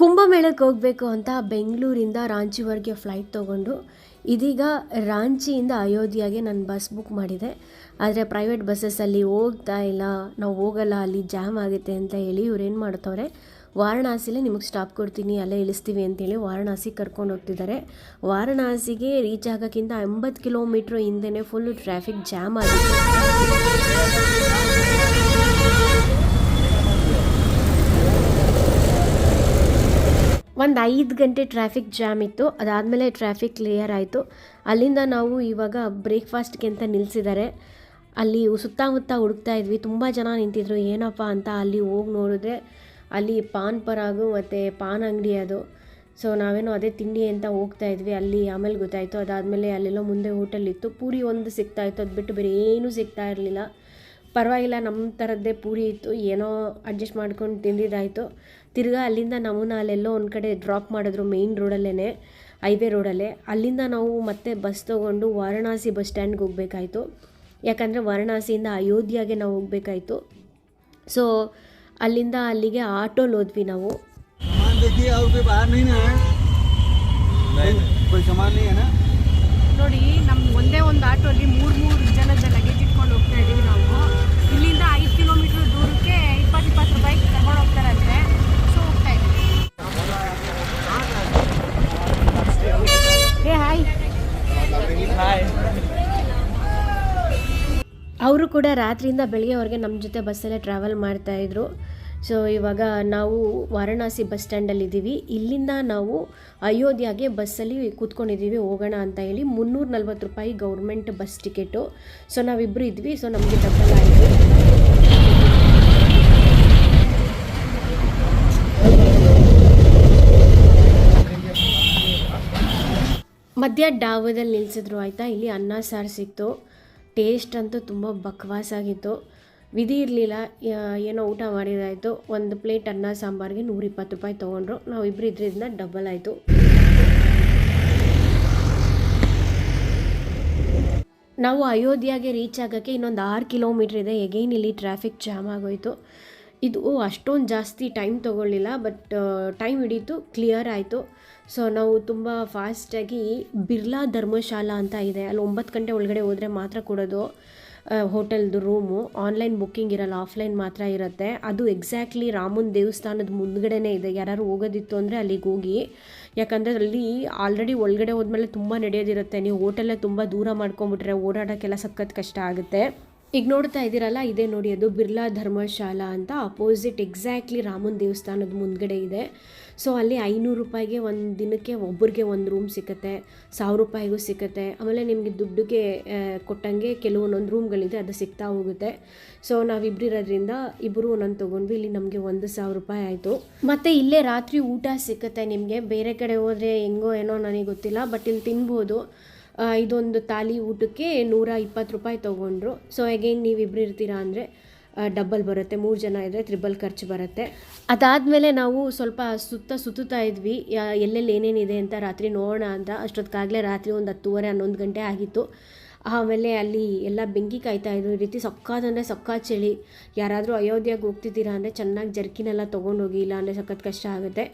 ಕುಂಭಮೇಳಕ್ಕೆ ಹೋಗಬೇಕು ಅಂತ ಬೆಂಗಳೂರಿಂದ ರಾಂಚಿವರೆಗೆ ಫ್ಲೈಟ್ ತೊಗೊಂಡು ಇದೀಗ ರಾಂಚಿಯಿಂದ ಅಯೋಧ್ಯೆಗೆ ನಾನು ಬಸ್ ಬುಕ್ ಮಾಡಿದೆ. ಆದರೆ ಪ್ರೈವೇಟ್ ಬಸ್ಸಸ್ಸಲ್ಲಿ ಹೋಗ್ತಾ ಇಲ್ಲ. ನಾವು ಹೋಗಲ್ಲ, ಅಲ್ಲಿ ಜಾಮ್ ಆಗುತ್ತೆ ಅಂತ ಹೇಳಿ ಇವ್ರೇನು ಮಾಡ್ತವ್ರೆ, ವಾರಣಾಸಿಲೇ ನಿಮಗೆ ಸ್ಟಾಪ್ ಕೊಡ್ತೀನಿ, ಅಲ್ಲೇ ಇಳಿಸ್ತೀವಿ ಅಂತೇಳಿ ವಾರಣಾಸಿ ಕರ್ಕೊಂಡು ಹೋಗ್ತಿದ್ದಾರೆ. ವಾರಣಾಸಿಗೆ ರೀಚ್ ಆಗೋಕ್ಕಿಂತ ಎಂಬತ್ತು ಕಿಲೋಮೀಟ್ರ್ ಹಿಂದೆನೇ ಫುಲ್ಲು ಟ್ರಾಫಿಕ್ ಜಾಮ್ ಆಗಿದೆ. ಒಂದು ಐದು ಗಂಟೆ ಟ್ರಾಫಿಕ್ ಜಾಮ್ ಇತ್ತು. ಅದಾದಮೇಲೆ ಟ್ರಾಫಿಕ್ ಕ್ಲಿಯರ್ ಆಯಿತು. ಅಲ್ಲಿಂದ ನಾವು ಇವಾಗ ಬ್ರೇಕ್ಫಾಸ್ಟ್ಗೆ ಅಂತ ನಿಲ್ಲಿಸಿದ್ದಾರೆ ಅಲ್ಲಿ ಸುತ್ತಮುತ್ತ ಹುಡುಕ್ತಾ ಇದ್ವಿ. ತುಂಬ ಜನ ನಿಂತಿದ್ರು. ಏನಪ್ಪ ಅಂತ ಅಲ್ಲಿ ಹೋಗಿ ನೋಡಿದ್ರೆ ಅಲ್ಲಿ ಪಾನ್ ಪರಾಗು ಮತ್ತು ಪಾನ್ ಅಂಗಡಿ ಅದು. ಸೊ ನಾವೇನೋ ಅದೇ ತಿಂಡಿ ಅಂತ ಹೋಗ್ತಾ ಇದ್ವಿ. ಅಲ್ಲಿ ಆಮೇಲೆ ಗೊತ್ತಾಯಿತು. ಅದಾದಮೇಲೆ ಅಲ್ಲೆಲ್ಲೋ ಮುಂದೆ ಹೋಟೆಲ್ ಇತ್ತು. ಪೂರಿ ಒಂದು ಸಿಗ್ತಾ ಇತ್ತು. ಅದು ಬಿಟ್ಟು ಬೇರೆ ಏನೂ ಸಿಗ್ತಾ ಇರಲಿಲ್ಲ. ಪರವಾಗಿಲ್ಲ ನಮ್ಮ ಥರದ್ದೇ ಪೂರಿ ಇತ್ತು, ಏನೋ ಅಡ್ಜಸ್ಟ್ ಮಾಡ್ಕೊಂಡು ತಿಂದಿದ್ದಾಯಿತು. ತಿರ್ಗಾ ಅಲ್ಲಿಂದ ನಮ್ಮನ್ನ ಅಲ್ಲೆಲ್ಲೋ ಒಂದು ಕಡೆ ಡ್ರಾಪ್ ಮಾಡಿದ್ರು ಮೇಯ್ನ್ ರೋಡಲ್ಲೇ ಹೈವೇ ರೋಡಲ್ಲೇ ಅಲ್ಲಿಂದ ನಾವು ಮತ್ತೆ ಬಸ್ ತೊಗೊಂಡು ವಾರಣಾಸಿ ಬಸ್ ಸ್ಟ್ಯಾಂಡ್ಗೆ ಹೋಗಬೇಕಾಯಿತು. ಯಾಕಂದರೆ ವಾರಣಾಸಿಯಿಂದ ಅಯೋಧ್ಯೆಗೆ ನಾವು ಹೋಗಬೇಕಾಯಿತು. ಸೊ ಅಲ್ಲಿಂದ ಅಲ್ಲಿಗೆ ಆಟೋಲಿ ಹೋದ್ವಿ ನಾವು. ನೋಡಿ ನಮ್ಮ ಒಂದೇ ಒಂದು ಆಟೋ ಅಲ್ಲಿ ಮೂರು ಮೂರು ಅವರು ಕೂಡ ರಾತ್ರಿಯಿಂದ ಬೆಳಗ್ಗೆವರೆಗೆ ನಮ್ಮ ಜೊತೆ ಬಸ್ಸಲ್ಲೇ ಟ್ರಾವೆಲ್ ಮಾಡ್ತಾಯಿದ್ರು ಸೊ ಇವಾಗ ನಾವು ವಾರಣಾಸಿ ಬಸ್ ಸ್ಟ್ಯಾಂಡಲ್ಲಿದ್ದೀವಿ ಇಲ್ಲಿಂದ ನಾವು ಅಯೋಧ್ಯೆಗೆ ಬಸ್ಸಲ್ಲಿ ಕೂತ್ಕೊಂಡಿದ್ದೀವಿ ಹೋಗೋಣ ಅಂತ ಹೇಳಿ. ಮುನ್ನೂರ ನಲ್ವತ್ತು ರೂಪಾಯಿ ಗೌರ್ಮೆಂಟ್ ಬಸ್ ಟಿಕೆಟು. ಸೊ ನಾವಿಬ್ಬರು ಇದ್ವಿ. ಸೊ ನಮಗೆ ಡಬಲ್ ಆಯಿತು. ಮಧ್ಯ ಡಾಬದಲ್ಲಿ ನಿಲ್ಲಿಸಿದ್ರು ಆಯಿತಾ? ಇಲ್ಲಿ ಅನ್ನ ಸಾರು ಸಿಕ್ತು. ಟೇಸ್ಟ್ ಅಂತೂ ತುಂಬ ಬಕ್ವಾಸಾಗಿತ್ತು. ವಿಧಿ ಇರಲಿಲ್ಲ. ಏನೋ ಊಟ ಮಾಡಿದಾಯಿತು. ಒಂದು ಪ್ಲೇಟ್ ಅನ್ನ ಸಾಂಬಾರಿಗೆ ನೂರಿಪ್ಪತ್ತು ರೂಪಾಯಿ ತೊಗೊಂಡ್ರು. ನಾವು ಇಬ್ಬರು ಇದ್ರಿಂದ ಡಬಲ್ ಆಯಿತು. ನಾವು ಅಯೋಧ್ಯೆಗೆ ರೀಚ್ ಆಗೋಕ್ಕೆ ಇನ್ನೊಂದು ಆರು ಕಿಲೋಮೀಟ್ರ್ ಇದೆ. ಎಗೈನ್ ಇಲ್ಲಿ ಟ್ರಾಫಿಕ್ ಜಾಮ್ ಆಗೋಯಿತು. ಇದು ಅಷ್ಟೊಂದು ಜಾಸ್ತಿ ಟೈಮ್ ತೊಗೊಳ್ಳಿಲ್ಲ ಬಟ್ ಟೈಮ್ ಹಿಡೀತು ಕ್ಲಿಯರ್ ಆಯಿತು. ಸೊ ನಾವು ತುಂಬ ಫಾಸ್ಟಾಗಿ ಬಿರ್ಲಾ ಧರ್ಮಶಾಲಾ ಅಂತ ಇದೆ. ಅಲ್ಲಿ ಒಂಬತ್ತು ಗಂಟೆ ಒಳಗಡೆ ಹೋದರೆ ಮಾತ್ರ ಕೊಡೋದು ಹೋಟೆಲ್ದು ರೂಮು. ಆನ್ಲೈನ್ ಬುಕ್ಕಿಂಗ್ ಇರಲ್ಲ ಆಫ್ಲೈನ್ ಮಾತ್ರ ಇರುತ್ತೆ. ಅದು ಎಕ್ಸಾಕ್ಟ್ಲಿ ರಾಮನ ದೇವಸ್ಥಾನದ ಮುಂದ್ಗಡೆನೇ ಇದೆ. ಯಾರು ಹೋಗೋದಿತ್ತು ಅಂದರೆ ಅಲ್ಲಿಗೆ ಹೋಗಿ. ಯಾಕಂದರೆ ಅಲ್ಲಿ ಆಲ್ರೆಡಿ ಒಳಗಡೆ ಹೋದ್ಮೇಲೆ ತುಂಬ ನಡೆಯೋದಿರುತ್ತೆ. ನೀವು ಹೋಟೆಲ್ಲೇ ತುಂಬ ದೂರ ಮಾಡ್ಕೊಂಬಿಟ್ರೆ ಓಡಾಡೋಕ್ಕೆಲ್ಲ ಸಖತ್ ಕಷ್ಟ ಆಗುತ್ತೆ. ಈಗ ನೋಡ್ತಾ ಇದ್ದೀರಲ್ಲ, ಇದೇ ನೋಡಿ ಅದು ಬಿರ್ಲಾ ಧರ್ಮಶಾಲಾ ಅಂತ ಅಪೋಸಿಟ್ ಎಕ್ಸಾಕ್ಟ್ಲಿ ರಾಮನ ದೇವಸ್ಥಾನದ ಮುಂದ್ಗಡೆ ಇದೆ. ಸೊ ಅಲ್ಲಿ ಐನೂರು ರೂಪಾಯಿಗೆ ಒಂದು ದಿನಕ್ಕೆ ಒಬ್ಬರಿಗೆ ಒಂದು ರೂಮ್ ಸಿಗುತ್ತೆ ಸಾವಿರ ರೂಪಾಯಿಗೂ ಸಿಗುತ್ತೆ ಆಮೇಲೆ ನಿಮಗೆ ದುಡ್ಡಿಗೆ ಕೊಟ್ಟಂಗೆ ಕೆಲವೊಂದೊಂದು ರೂಮ್ಗಳಿದೆ ಅದು ಸಿಗ್ತಾ ಹೋಗುತ್ತೆ. ಸೊ ನಾವಿಬ್ರು ಇರೋದ್ರಿಂದ ಇಬ್ಬರು ಒಂದೊಂದು ತೊಗೊಂಡ್ವಿ, ಇಲ್ಲಿ ನಮಗೆ ಒಂದು ಸಾವಿರ ರೂಪಾಯಿ ಆಯಿತು. ಮತ್ತು ಇಲ್ಲೇ ರಾತ್ರಿ ಊಟ ಸಿಕ್ಕತ್ತೆ ನಿಮಗೆ, ಬೇರೆ ಕಡೆ ಹೋದರೆ ಹೆಂಗೋ ಏನೋ ನನಗೆ ಗೊತ್ತಿಲ್ಲ ಬಟ್ ಇಲ್ಲಿ ತಿನ್ಬೋದು. ಇದೊಂದು ತಾಲಿ ಊಟಕ್ಕೆ ನೂರ ಇಪ್ಪತ್ತು ರೂಪಾಯಿ ತೊಗೊಂಡ್ರು. ಸೊ ಅಗೇನ್ ನೀವಿಬ್ರು ಇರ್ತೀರಾ ಅಂದರೆ ಡಬ್ಬಲ್ ಬರುತ್ತೆ. ಮೂರು ಜನ ಇದ್ದರೆ ತ್ರಿಬಲ್ ಖರ್ಚು ಬರುತ್ತೆ. ಅದಾದಮೇಲೆ ನಾವು ಸ್ವಲ್ಪ ಸುತ್ತ ಸುತ್ತುತ್ತಾ ಇದ್ವಿ. ಎಲ್ಲೆಲ್ಲಿ ಏನೇನಿದೆ ಅಂತ ರಾತ್ರಿ ನೋಡೋಣ ಅಂತ. ಅಷ್ಟೊತ್ತಿಗಾಗಲೇ ರಾತ್ರಿ ಒಂದು ಹತ್ತುವರೆ, ಹನ್ನೊಂದು ಗಂಟೆ ಆಗಿತ್ತು. ಆಮೇಲೆ ಅಲ್ಲಿ ಎಲ್ಲ ಬೆಂಕಿ ಕಾಯ್ತಾ ಇದ್ರು. ಈ ರೀತಿ ಸೊಕ್ಕಾದಂದರೆ ಸೊಕ್ಕಾದ ಚಳಿ. ಯಾರಾದರೂ ಅಯೋಧ್ಯೆಗೆ ಹೋಗ್ತಿದ್ದೀರಾ ಅಂದರೆ ಚೆನ್ನಾಗಿ ಜರ್ಕಿನೆಲ್ಲ ತೊಗೊಂಡೋಗಿ, ಇಲ್ಲ ಅಂದರೆ ಸಖತ್ ಕಷ್ಟ ಆಗುತ್ತೆ.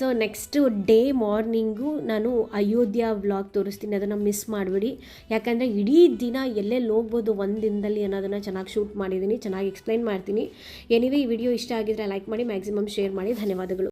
ಸೊ ನೆಕ್ಸ್ಟು ಡೇ ಮಾರ್ನಿಂಗು ನಾನು ಅಯೋಧ್ಯ ವ್ಲಾಗ್ ತೋರಿಸ್ತೀನಿ. ಅದನ್ನು ಮಿಸ್ ಮಾಡಿಬಿಡಿ. ಯಾಕಂದರೆ ಇಡೀ ದಿನ ಎಲ್ಲೆಲ್ಲಿ ಹೋಗ್ಬೋದು ಒಂದು ದಿನದಲ್ಲಿ ಅನ್ನೋದನ್ನು ಚೆನ್ನಾಗಿ ಶೂಟ್ ಮಾಡಿದ್ದೀನಿ, ಚೆನ್ನಾಗಿ ಎಕ್ಸ್ಪ್ಲೈನ್ ಮಾಡ್ತೀನಿ. ಎನಿವೇ ಈ ವಿಡಿಯೋ ಇಷ್ಟ ಆಗಿದ್ರೆ ಲೈಕ್ ಮಾಡಿ ಮ್ಯಾಕ್ಸಿಮಮ್ ಶೇರ್ ಮಾಡಿ. ಧನ್ಯವಾದಗಳು.